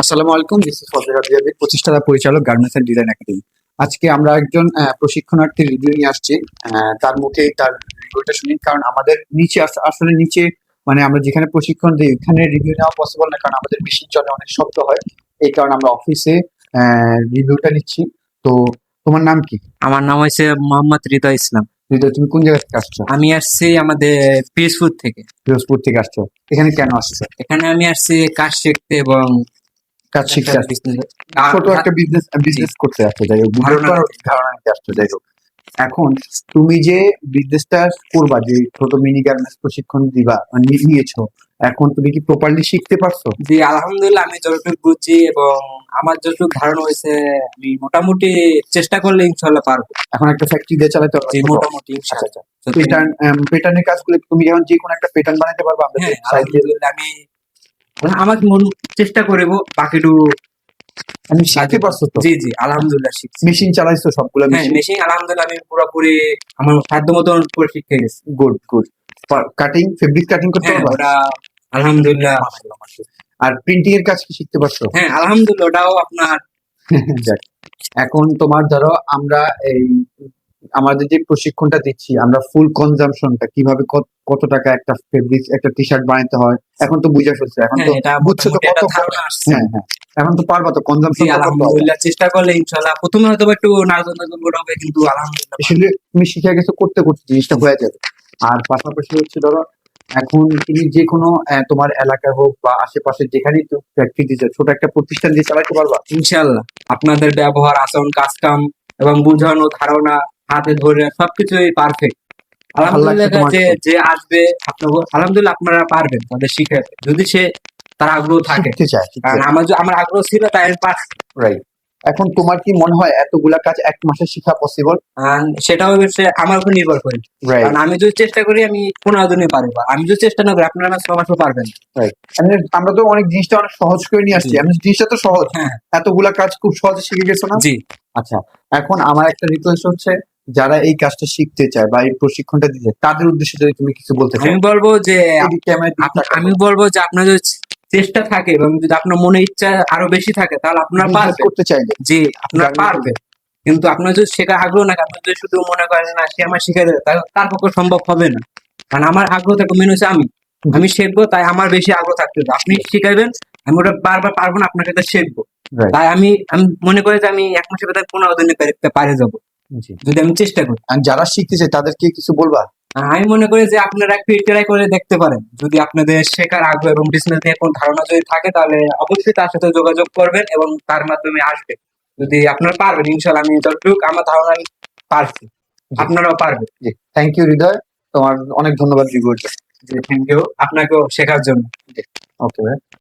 আসসালামু আলাইকুম this is Fazal রাবিয়াবির প্রতিষ্ঠাতা পরিচালক গার্মেন্টস এন্ড ডিজাইন একাডেমি আজকে আমরা একজন প্রশিক্ষণার্থীর রিভিউ নিয়ে আসছি। তার মুখে তার রিভিউটা শুনি কারণ আমাদের নিচে আসলে নিচে মানে আমরা যেখানে প্রশিক্ষণ দিই ওখানে রিভিউ নেওয়া পসিবল না কারণ আমাদের মেশিন চলে অনেক শব্দ হয়। এই কারণে আমরা অফিসে রিভিউটা নিচ্ছি। তো তোমার নাম কি? আমার নাম হয়েছে মোহাম্মদ হৃদয় ইসলাম। হৃদয়, তুমি কোন জায়গা থেকে আসছো? আমি আসছি আমাদের পিসপুর থেকে। ফিরোজপুর থেকে আসছো। এখানে কেন আসছো? এখানে আমি আসছি কাজ শিখতে এবং কাজ শিখতে আসছো ছোট একটা বিজনেস বিজনেস করতে আসছো। যাই হোক ধারণা নিতে আসছো। যাই হোক এখন তুমি যে বিজনেসটা করবা যে ছোট মিনি গার্মেন্টস প্রশিক্ষণ দিবা নিয়েছো এখন তুমি কি প্রপারলি শিখতে পারছ? জি আলহামদুলিল্লাহ আমি যতটুকু বুঝছি এবং আমার যতটুকু ধারণা হয়েছে আমি মোটামুটি চেষ্টা করলে ইনশাল্লাহ পারব। এখন একটা ফ্যাক্টরি দিয়ে চালাতে পারছ জি মোটামুটি আচ্ছা আচ্ছা। প্যাটার্ন কাজগুলো তুমি যখন যে কোনো একটা প্যাটার্ন বানাতে পারবা হ্যাঁ আমি আমাকে মন চেষ্টা করব বাকিটু আমি শিখতে পারছ তো? জি জি আলহামদুলিল্লাহ শিখছি। মেশিন চালাইছো সবগুলো হ্যাঁ মেশিন? মেশিন আলহামদুলিল্লাহ আমি পুরোপুরি আমার সাধ্য মতো পুরো শিখে গেছি। Good good cutting fabric cutting করতে হ্যাঁ পারবা ওটা আলহামদুলিল্লাহ। আর প্রিন্টিং এর কাজ কি শিখতে পারছ? হ্যাঁ আলহামদুলিল্লাহ ওটাও আপনার এখন তোমার ধরো আমরা এই আমাদের যে প্রশিক্ষণটা দিচ্ছি আমরা ফুল কনজামশনটা কীভাবে কত- টাকা একটা ফেব্রিক একটা টি শার্ট বানাতে হয় এখন তো বুঝে ফেলছে এখন তো হ্যাঁ বুঝছ তো কত ধারণা হ্যাঁ হ্যাঁ। এখন তো পারবা তো কনজামশন আলহামদুলিল্লাহ চেষ্টা করলে ইনশাল্লাহ প্রথমে হয়তো একটু করে হবে কিন্তু আলহামদুলিল্লাহ আসলে তুমি শিখে গেছো করতে করতে জিনিসটা হয়ে যাবে। আর পাশাপাশি হচ্ছে ধরো এখন তুমি যে কোনো তোমার এলাকায় হোক বা আশেপাশে যেখানেই তো ফ্যাক্টরি দিচ্ছে ছোট একটা প্রতিষ্ঠান দিয়ে চালাতে পারবা? ইনশাল্লাহ আপনাদের ব্যবহার আচরণ কাজকাম এবং বুঝানো ধারণা হাতে ধরে সবকিছুই পারফেক্ট আলহামদুলিল্লাহ যে যে আসবে আপনাকে আলহামদুলিল্লাহ আপনারা পারবেন তাদের শিখে যদি সে তার আগ্রহ থাকে। কারণ আমার আমার আগ্রহ ছিল তাই আমি পারছি। রাইট এখন তোমার কি মনে হয় এতগুলা কাজ এক মাসে শেখা পসিবল সেটাও হচ্ছে আমার উপর নির্ভর করে। কারণ আমি যদি চেষ্টা করি আমি পনেরো দিনে পারব। আমি যদি চেষ্টা না করি আপনারা আমার ছ মাসও পারবেন আমরা তো অনেক জিনিসটা অনেক সহজ করে নিয়ে আসছি। আমি জিনিসটা তো সহজ। হ্যাঁ। এতগুলা কাজ খুব সহজে শিখে গেছো না? জি। আচ্ছা এখন আমার একটা রিকোয়েস্ট হচ্ছে যারা এই কাজটা শিখতে চায় বা এই প্রশিক্ষণটা দিতে তাদের উদ্দেশ্যে যদি তুমি কিছু বলতে চাও। আমি বলব যে আমি বলব যে আপনার যদি চেষ্টা থাকে এবং যদি আপনার মনে ইচ্ছা আরও বেশি থাকে তাহলে আপনার পারবেন করতে চাইলে। জি আপনারা পারবেন কিন্তু আপনার যদি শেখার আগ্রহ না আপনি যদি শুধু মনে করেন না সে আমার শিখে দেবে তাহলে তার পক্ষে সম্ভব হবে না। কারণ আমার আগ্রহ থাকে মেন হচ্ছে আমি। আমি শিখব তাই আমার বেশি আগ্রহ থাকতে হবে। আপনি শিখাইবেন আমি ওটা বারবার পারব না আপনার কাছে শিখব। তাই আমি আমি মনে করি যে আমি এক মাসের ভেতরে পনেরো দিনে পারে- পারে যাব। যদি আমি চেষ্টা করি। আর যারা শিখতে চায় তাদেরকে কিছু বলবা? আমি মনে করি যে আপনারা একটু ট্রাই করে দেখতে পারেন। যদি আপনাদের শেখার আগ্রহ এবং বিজনেস নিয়ে কোনো ধারণা যদি থাকে তাহলে অবশ্যই তার সাথে যোগাযোগ করবেন এবং তার মাধ্যমে আসবে যদি আপনারা পারবেন ইনশাল্লাহ আমি যতটুকু আমার ধারণা আমি পারছি। আপনারাও পারবেন। জি। Thank you Hridoy. তোমার অনেক ধন্যবাদ রিভিউর যে থ্যাংক ইউ আপনাকেও শেখার জন্য। ওকে